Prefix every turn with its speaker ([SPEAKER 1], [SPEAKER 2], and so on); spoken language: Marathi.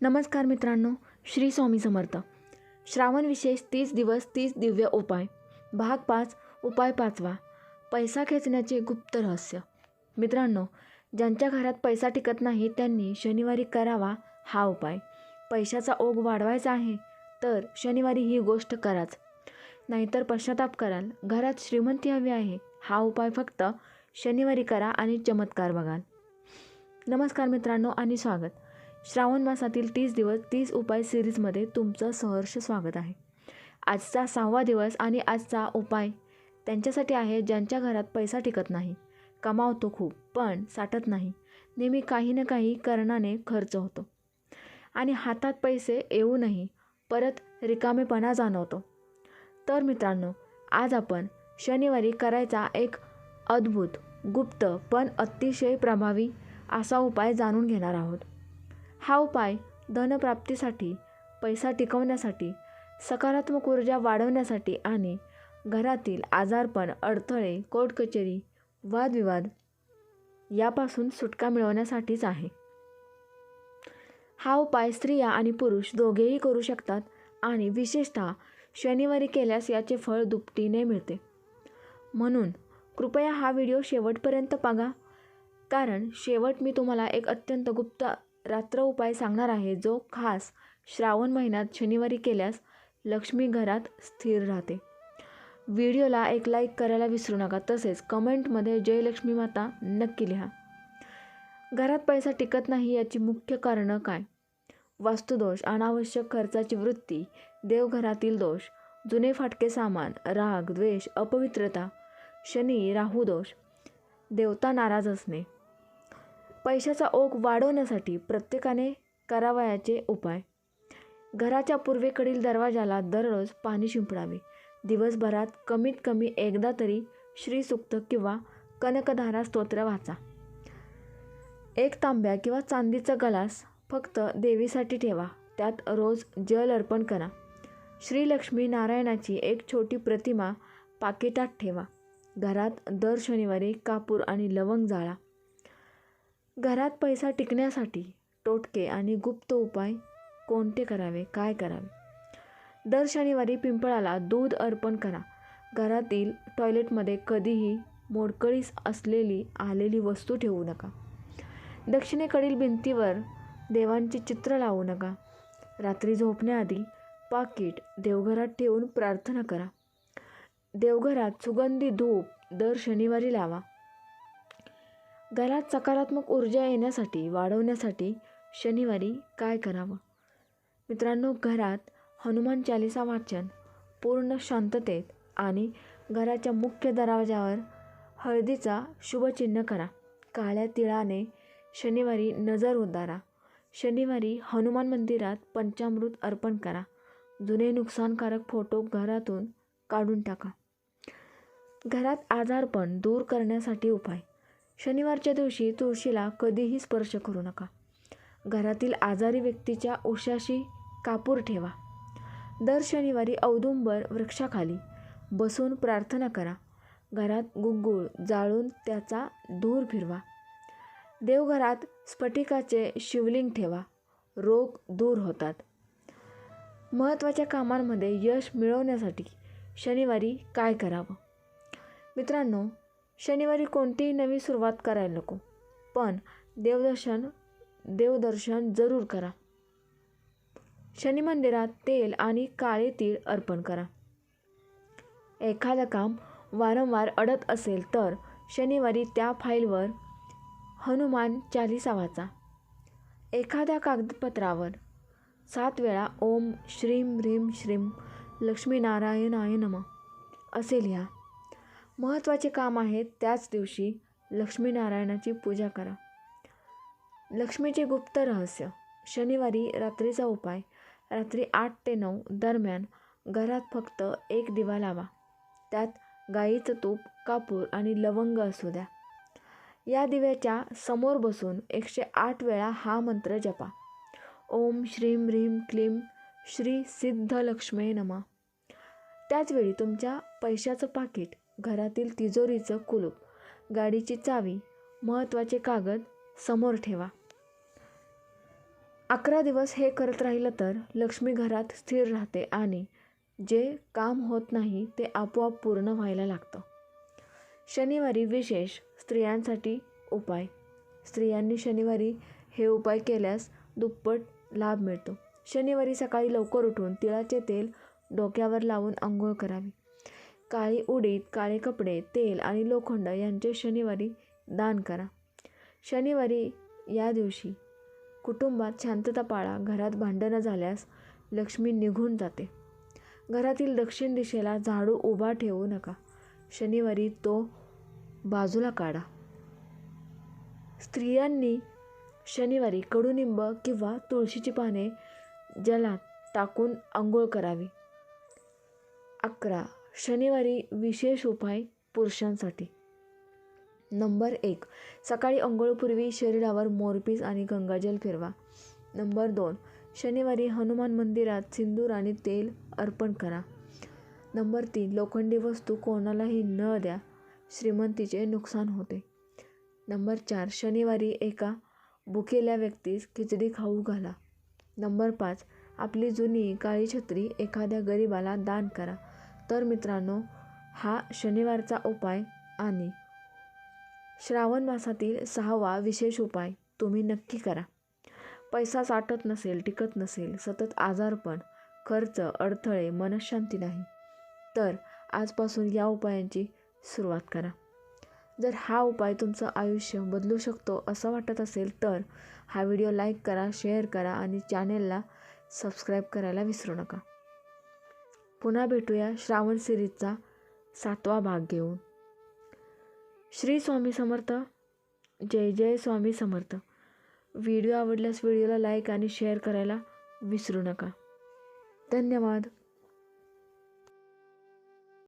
[SPEAKER 1] नमस्कार मित्रांनो श्री स्वामी समर्थ. श्रावण विशेष तीस दिवस तीस दिव्य उपाय. भाग पाच उपाय पाचवा. पैसा खेचण्याचे गुप्त रहस्य. मित्रांनो ज्यांच्या घरात पैसा टिकत नाही त्यांनी शनिवारी करावा हा उपाय. पैशाचा ओघ वाढवायचा आहे तर शनिवारी ही गोष्ट कराच. नाहीतर पश्चाताप कराल. घरात श्रीमंती हवी आहे हा उपाय फक्त शनिवारी करा आणि चमत्कार बघाल. नमस्कार मित्रांनो आणि स्वागत. श्रावण मासातील तीस दिवस तीस उपाय सिरीजमध्ये तुमचं सहर्ष स्वागत आहे. आजचा सहावा दिवस आणि आजचा उपाय त्यांच्यासाठी आहे ज्यांच्या घरात पैसा टिकत नाही. कमावतो खूप पण साठत नाही. नेहमी काही ना काही कारणाने खर्च होतो. आणि हातात पैसे येऊनही परत रिकामेपणा जाणवतो. तर मित्रांनो आज आपण शनिवारी करायचा एक अद्भुत गुप्त पण अतिशय प्रभावी असा उपाय जाणून घेणार आहोत. हा उपाय धनप्राप्तीसाठी पैसा टिकवण्यासाठी सकारात्मक ऊर्जा वाढवण्यासाठी आणि घरातील आजारपण अडथळे कोर्टकचेरी वादविवाद यापासून सुटका मिळवण्यासाठीच आहे. हा उपाय स्त्रिया आणि पुरुष दोघेही करू शकतात आणि विशेषतः शनिवारी केल्यास याचे फळ दुपटीने मिळते. म्हणून कृपया हा व्हिडिओ शेवटपर्यंत बघा कारण शेवट मी तुम्हाला एक अत्यंत गुप्त रात्र उपाय सांगणार आहे जो खास श्रावण महिन्यात शनिवारी केल्यास लक्ष्मी घरात स्थिर राहते. व्हिडिओला एक लाईक करायला विसरू नका तसेच कमेंटमध्ये जय लक्ष्मी माता नक्की लिहा. घरात पैसा टिकत नाही याची मुख्य कारणं काय? वास्तुदोष अनावश्यक खर्चाची वृत्ती देवघरातील दोष जुने फाटके सामान राग द्वेष अपवित्रता शनी राहू दोष देवता नाराज असणे. पैशाचा ओघ वाढवण्यासाठी प्रत्येकाने करावयाचे उपाय. घराच्या पूर्वेकडील दरवाजाला दररोज पाणी शिंपडावे. दिवसभरात कमीत कमी एकदा तरी श्रीसुक्त किंवा कनकधारा स्तोत्र वाचा. एक तांब्या किंवा चांदीचा गलास फक्त देवीसाठी ठेवा. त्यात रोज जल अर्पण करा. श्रीलक्ष्मी नारायणाची एक छोटी प्रतिमा पाकिटात ठेवा. घरात दर शनिवारी कापूर आणि लवंग जाळा. घरात पैसा टिकण्यासाठी टोटके आणि गुप्त उपाय कोणते करावे? काय करावे? दर शनिवारी पिंपळाला दूध अर्पण करा. घरातील टॉयलेटमध्ये कधीही मोडकळीस असलेली आलेली वस्तू ठेवू नका. दक्षिणेकडील भिंतीवर देवांचे चित्र लावू नका. रात्री झोपण्याआधी पाकिट देवघरात ठेवून प्रार्थना करा. देवघरात सुगंधी धूप दर शनिवारी लावा. घरात सकारात्मक ऊर्जा येण्यासाठी वाढवण्यासाठी शनिवारी काय करावं? मित्रांनो घरात हनुमान चालिसा वाचन पूर्ण शांततेत आणि घराच्या मुख्य दरवाजावर हळदीचा शुभचिन्ह करा. काळ्या तिळाने शनिवारी नजर उतारा. शनिवारी हनुमान मंदिरात पंचामृत अर्पण करा. जुने नुकसानकारक फोटो घरातून काढून टाका. घरात आजारपण दूर करण्यासाठी उपाय. शनिवारच्या दिवशी तुळशीला कधीही स्पर्श करू नका. घरातील आजारी व्यक्तीच्या उशाशी कापूर ठेवा. दर शनिवारी औदुंबर वृक्षाखाली बसून प्रार्थना करा. घरात गुग्गुळ जाळून त्याचा धूर फिरवा. देवघरात स्फटिकाचे शिवलिंग ठेवा. रोग दूर होतात. महत्त्वाच्या कामांमध्ये यश मिळवण्यासाठी शनिवारी काय करावं? मित्रांनो शनिवारी कोणतीही नवी सुरुवात करायला नको. पण देवदर्शन देवदर्शन जरूर करा. शनी मंदिरात तेल आणि काळे तीळ अर्पण करा. एखादं काम वारंवार अडत असेल तर शनिवारी त्या फाईलवर हनुमान चालिसा वाचा. एखाद्या कागदपत्रावर सात वेळा ओम श्रीम ह्रीम श्रीम लक्ष्मीनारायणाय नम असे लिहा. महत्त्वाचे काम आहे त्याच दिवशी लक्ष्मीनारायणाची पूजा करा. लक्ष्मीचे गुप्त रहस्य. शनिवारी रात्रीचा उपाय. रात्री आठ ते नऊ दरम्यान घरात फक्त एक दिवा लावा. त्यात गाईचं तूप कापूर आणि लवंग असू द्या. या दिव्याच्या समोर बसून एकशे आठ वेळा हा मंत्र जपा. ओम श्रीम ह्रीम क्लीम श्री सिद्ध लक्ष्मे नमा. त्याचवेळी तुमच्या पैशाचं पाकिट घरातील तिजोरीचं कुलूप. गाडीची चावी महत्त्वाचे कागद समोर ठेवा. अकरा दिवस हे करत राहिलं तर लक्ष्मी घरात स्थिर राहते आणि जे काम होत नाही ते आपोआप पूर्ण व्हायला लागतं. शनिवारी विशेष स्त्रियांसाठी उपाय. स्त्रियांनी शनिवारी हे उपाय केल्यास दुप्पट लाभ मिळतो. शनिवारी सकाळी लवकर उठून तिळाचे तेल डोक्यावर लावून आंघोळ करावी. काळी उडीद काळे कपडे तेल आणि लोखंड यांचे शनिवारी दान करा. शनिवारी या दिवशी कुटुंबात शांतता पाळा. घरात भांडणं झाल्यास लक्ष्मी निघून जाते. घरातील दक्षिण दिशेला झाडू उभा ठेवू नका. शनिवारी तो बाजूला काढा. स्त्रियांनी शनिवारी कडुनिंब किंवा तुळशीची पाने जलात टाकून आंघोळ करावी. अकरा शनिवारी विशेष उपाय पुरुषांसाठी. नंबर एक सकाळी अंघोळपूर्वी शरीरावर मोरपीस आणि गंगाजल फिरवा. नंबर दोन शनिवारी हनुमान मंदिरात सिंदूर आणि तेल अर्पण करा. नंबर तीन लोखंडी वस्तू कोणालाही न द्या श्रीमंतीचे नुकसान होते. नंबर चार शनिवारी एका भुकेल्या व्यक्तीस खिचडी खाऊ घाला. नंबर पाच आपली जुनी काळी छत्री एखाद्या गरिबाला दान करा. तर मित्रांनो हा शनिवारचा उपाय आणि श्रावण मासातील सहावा विशेष उपाय तुम्ही नक्की करा. पैसा साठत नसेल टिकत नसेल सतत आजारपण खर्च अडथळे मनशांती नाही तर आजपासून या उपायांची सुरुवात करा. जर हा उपाय तुमचं आयुष्य बदलू शकतो असं वाटत असेल तर हा व्हिडिओ लाईक करा शेअर करा आणि चॅनेलला सबस्क्राईब करायला विसरू नका. पुन्हा भेटूया श्रावण सिरीजचा सातवा भाग घेऊन. श्री स्वामी समर्थ. जय जय स्वामी समर्थ. व्हिडिओ आवडल्यास व्हिडिओला लाईक आणि शेअर करायला विसरू नका. धन्यवाद.